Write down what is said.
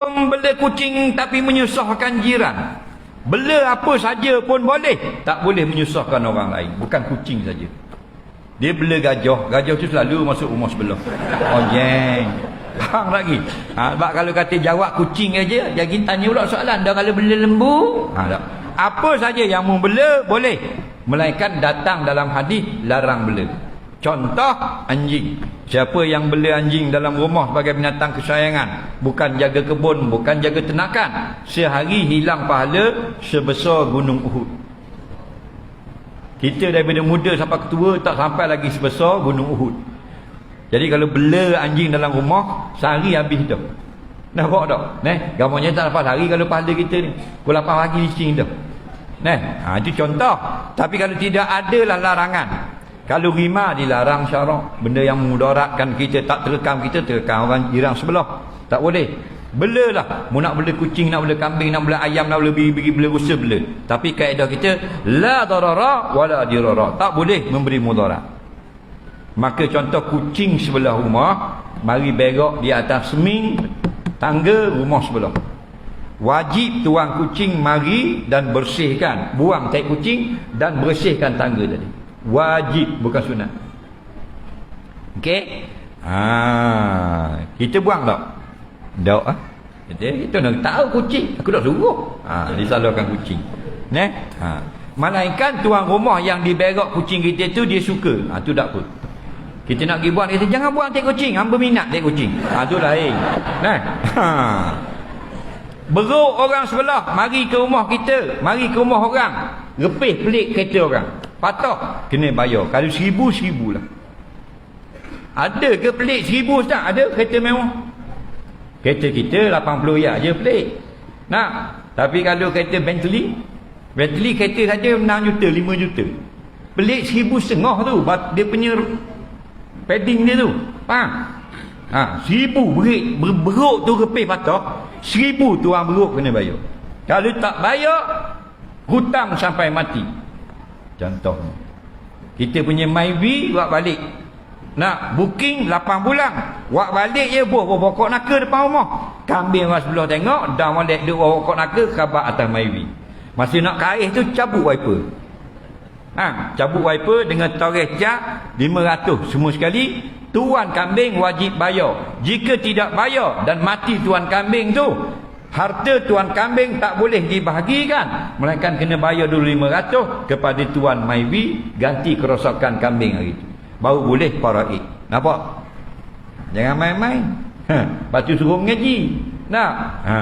Bela kucing tapi menyusahkan jiran. Bela apa saja pun boleh. Tak boleh menyusahkan orang lain. Bukan kucing saja. Dia bela gajah. Gajah tu selalu masuk rumah sebelah. Oh jeng. Faham lagi? Ha, sebab kalau kata jawab kucing aja, jadi tanya pula soalan. Dah kalau bela lembu? Ha, tak. Apa saja yang mau bela, boleh. Melainkan datang dalam hadis larang bela. Contoh anjing. Siapa yang bela anjing dalam rumah sebagai binatang kesayangan, bukan jaga kebun, bukan jaga ternakan, sehari hilang pahala sebesar gunung Uhud. Kita daripada muda sampai ketua tak sampai lagi sebesar gunung Uhud. Jadi kalau bela anjing dalam rumah, sehari habis dah. Nampak tak? Neh, gambarnya tak dapat hari kalau pahala kita ni. Pukul 8 pagi licin dah. Neh, ha, itu contoh. Tapi kalau tidak adalah larangan. Kalau rima dilarang syarak. Benda yang mudaratkan kita, tak terekam kita, terekam orang jiran sebelah. Tak boleh. Belalah. Mu nak bela kucing, nak bela kambing, nak bela ayam, nak bela biri-biri, bela rusa, bela. Tapi kaedah kita, la darara wala dirara. Tak boleh memberi mudarat. Maka contoh kucing sebelah rumah, mari berok di atas seming, tangga rumah sebelah. Wajib tuang kucing mari dan bersihkan, buang tai kucing dan bersihkan tangga tadi. Wajib bukan sunat. Okey? Ha, kita buang tak? Tak ah. Jadi kita nak tahu kucing, aku dah suruh. Ha, disalurkan kucing. Neh? Ha. Melainkan tuan rumah yang diberok kucing kita tu dia suka. Ha tu tak apa. Kita nak pergi buang dia kata jangan buang tek kucing, hamba minat tek kucing. Ha tu lain. Neh? Ha. Beruk orang sebelah, mari ke rumah kita, mari ke rumah orang, repih pelik kereta orang. Patah kena bayar. Kalau seribu seribu lah. Ada ke pelik seribu tak? Ada kereta mewah. Kereta kita 80 ya je pelik. Nak. Tapi kalau kereta Bentley, Bentley kereta saja 6 juta, 5 juta. Pelik seribu setengah tu. Dia punya padding dia tu. Faham? Ha, seribu berit, ber beruk tu kepih patah. Seribu tu orang beruk kena bayar. Kalau tak bayar, hutang sampai mati. Contohnya. Kita punya MyV buat balik. Nak booking 8 bulan. Buat balik je buah buah pokok naka depan rumah. Kambing orang sebelah tengok. Dah balik duk buah pokok naka khabar atas MyV. Masa nak kaih tu cabut wiper. Ha, cabut wiper dengan toreh cat 500 semua sekali. Tuan kambing wajib bayar. Jika tidak bayar dan mati tuan kambing tu, harta tuan kambing tak boleh dibahagikan. Melainkan kena bayar dulu 500 kepada tuan Maiwi ganti kerosakan kambing hari itu. Baru boleh faraid. Nampak? Jangan main-main. Ha, lepas tu suruh mengaji. Nak? Ha.